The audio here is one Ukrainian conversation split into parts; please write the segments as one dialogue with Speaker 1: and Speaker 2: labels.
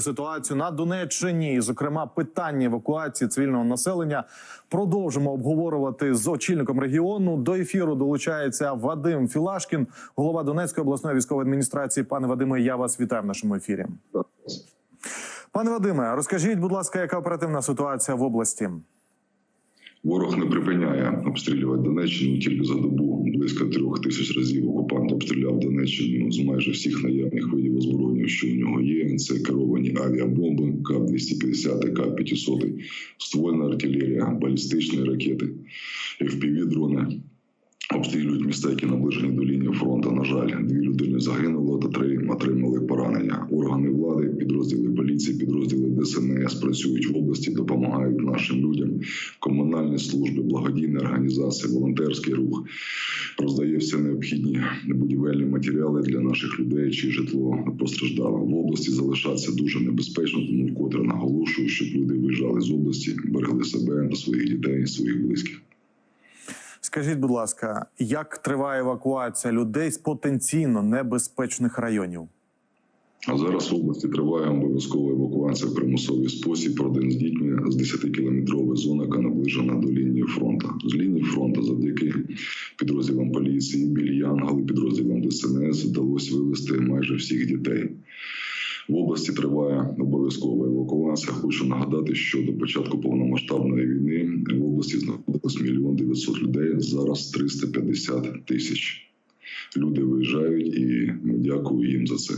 Speaker 1: ситуацію на Донеччині, зокрема, питання евакуації цивільного населення. Продовжимо обговорювати з очільником регіону. До ефіру долучається Вадим Філашкін, голова Донецької обласної військової адміністрації. Пане Вадиме, я вас вітаю в нашому ефірі. Пане Вадиме, розкажіть, будь ласка, яка оперативна ситуація в області?
Speaker 2: Ворог не припиняє обстрілювати Донеччину тільки за добу. Близько трьох тисяч разів окупант обстріляв Донеччину з майже всіх наявних видів озброєння, що у нього є. Це керовані авіабомби, КАП-250, КАП-500, ствольна артилерія, балістичні ракети, FPV-дрони. Обстрілюють міста, які наближені до лінії фронту. На жаль, дві людини загинуло та три отримали поранення. Органи влади, підрозділи поліції, підрозділи ДСНС працюють в області, допомагають нашим людям. Комунальні служби, благодійні організації, волонтерський рух роздає всі необхідні будівельні матеріали для наших людей, чи житло постраждало. В області залишатися дуже небезпечно, тому вкотре наголошую, щоб люди виїжджали з області, берегли себе своїх дітей, своїх близьких.
Speaker 1: Скажіть, будь ласка, як триває евакуація людей з потенційно небезпечних районів?
Speaker 2: А зараз в області триває обов'язкова евакуація в примусовий спосіб. Родин з дітьми з 10-кілометрової зони, яка наближена до лінії фронту. З лінії фронту, завдяки підрозділам поліції, білі Янгали, підрозділам ДСНС вдалося вивезти майже всіх дітей. В області триває обов'язкова евакуація. Хочу нагадати, що до початку повномасштабної війни в області знаходилось мільйон 900 людей. Зараз 350 тисяч. Люди виїжджають, і ми дякую їм за це.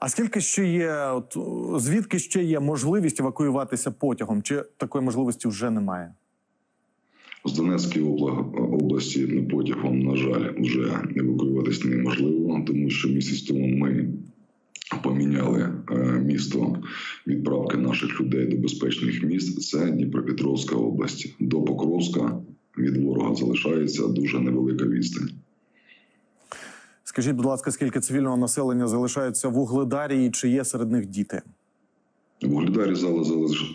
Speaker 1: А скільки ще є? От звідки ще є можливість евакуюватися потягом? Чи такої можливості вже немає?
Speaker 2: З Донецької області потягом, на жаль, вже евакуюватися неможливо, тому що місяць тому ми поміняли місто відправки наших людей до безпечних міст. Це Дніпропетровська область. До Покровська від ворога залишається дуже невелика відстань.
Speaker 1: Скажіть, будь ласка, скільки цивільного населення залишається в Угледарі і чи є серед них діти?
Speaker 2: В Угледарі зали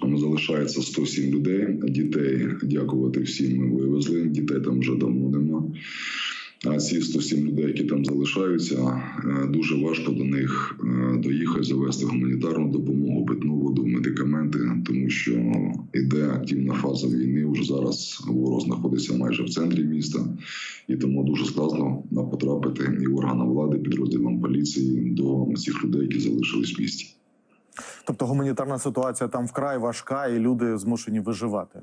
Speaker 2: залишається 107 людей. Дітей, дякувати всім, ми вивезли. Дітей там вже давно нема. А ці 107 людей, які там залишаються, дуже важко до них доїхати, завести гуманітарну допомогу, питну воду, медикаменти, тому що йде активна фаза війни. Вже зараз ворог знаходиться майже в центрі міста, і тому дуже складно потрапити і органам влади, підрозділам поліції до цих людей, які залишились в місті.
Speaker 1: Тобто гуманітарна ситуація там вкрай важка, і люди змушені виживати.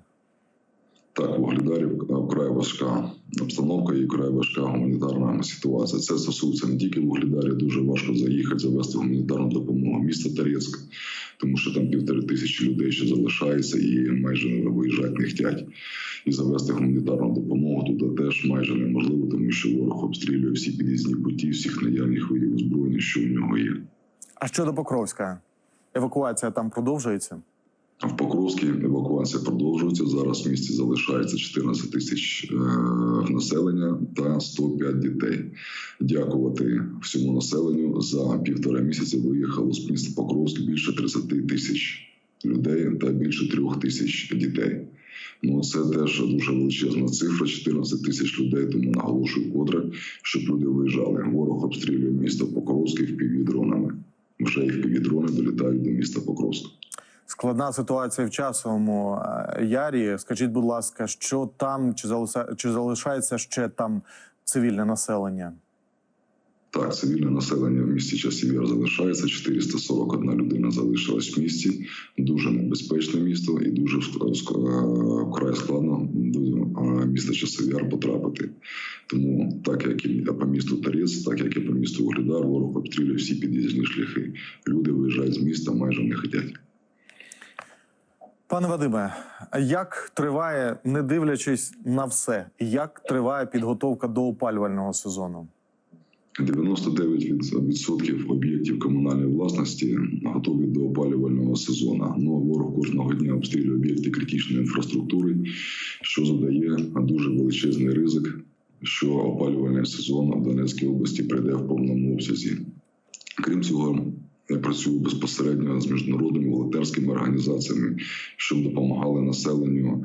Speaker 2: Так, в вкрай важка обстановка і вкрай важка гуманітарна ситуація. Це стосується не тільки в дуже важко заїхати, завести гуманітарну допомогу. Місто Торецьк, тому що там півтори тисячі людей ще залишається і майже не виїжджати не хотять. І завести гуманітарну допомогу туди теж майже неможливо, тому що ворог обстрілює всі під'їзні путі, всіх наявних видів озброєння, що у нього є.
Speaker 1: А щодо Покровська, евакуація там продовжується?
Speaker 2: В Покровській евакуація продовжується. Зараз в місті залишається 14 тисяч населення та 105 дітей. Дякувати всьому населенню за півтора місяця. Виїхало з міста Покровськ більше 30 тисяч людей та більше трьох тисяч дітей. Ну це теж дуже величезна цифра. 14 тисяч людей. Тому наголошую котре, щоб люди виїжджали. Ворог обстрілює місто Покровське впівдронами. Вже і впівдрони долітають до міста Покровська.
Speaker 1: Складна ситуація в часовому ярі. Скажіть, будь ласка, що там чи чи залишається ще там цивільне населення?
Speaker 2: Так, цивільне населення в місті часів яр залишається. 441 людина залишилась в місті. Дуже небезпечне місто і дуже вкрай складно до міста часів яр потрапити. Тому, так як і по місту Тарець, так як і по місту Угледар, ворог обстрілює всі під'їзні шляхи. Люди виїжджають з міста, майже не хотять.
Speaker 1: Пане Вадиме, як триває, не дивлячись на все, як триває підготовка до опалювального сезону?
Speaker 2: 99% об'єктів комунальної власності готові до опалювального сезону. Ну ворог кожного дня обстрілює об'єкти критичної інфраструктури, що задає дуже величезний ризик, що опалювальний сезон в Донецькій області прийде в повному обсязі. Крім цього. Я працюю безпосередньо з міжнародними волонтерськими організаціями, щоб допомагали населенню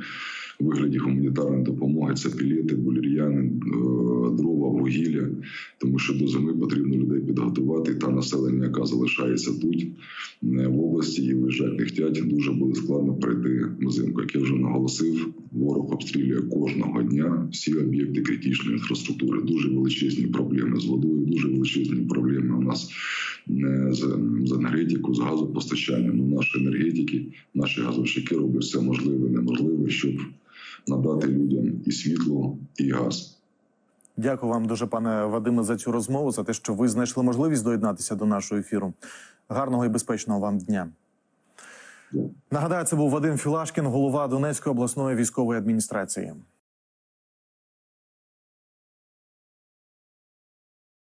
Speaker 2: у вигляді гуманітарної допомоги. Це пілети, булір'яни, е, дрова, вугілля, тому що до зими потрібно людей підготувати. Та населення, яка залишається тут е, в області і виїжджати не хотять, дуже буде складно пройти взимку. Як я вже наголосив, ворог обстрілює кожного дня всі об'єкти критичної інфраструктури. Дуже величезні проблеми з водою, дуже величезні проблеми у нас е, з, з енергетикою, з газопостачанням. Ну, наші енергетики, наші газовщики роблять все можливе, неможливе, щоб надати людям і світло, і газ.
Speaker 1: Дякую вам дуже, пане Вадиме, за цю розмову, за те, що ви знайшли можливість доєднатися до нашого ефіру. Гарного і безпечного вам дня. Нагадаю, це був Вадим Філашкін, голова Донецької обласної військової адміністрації.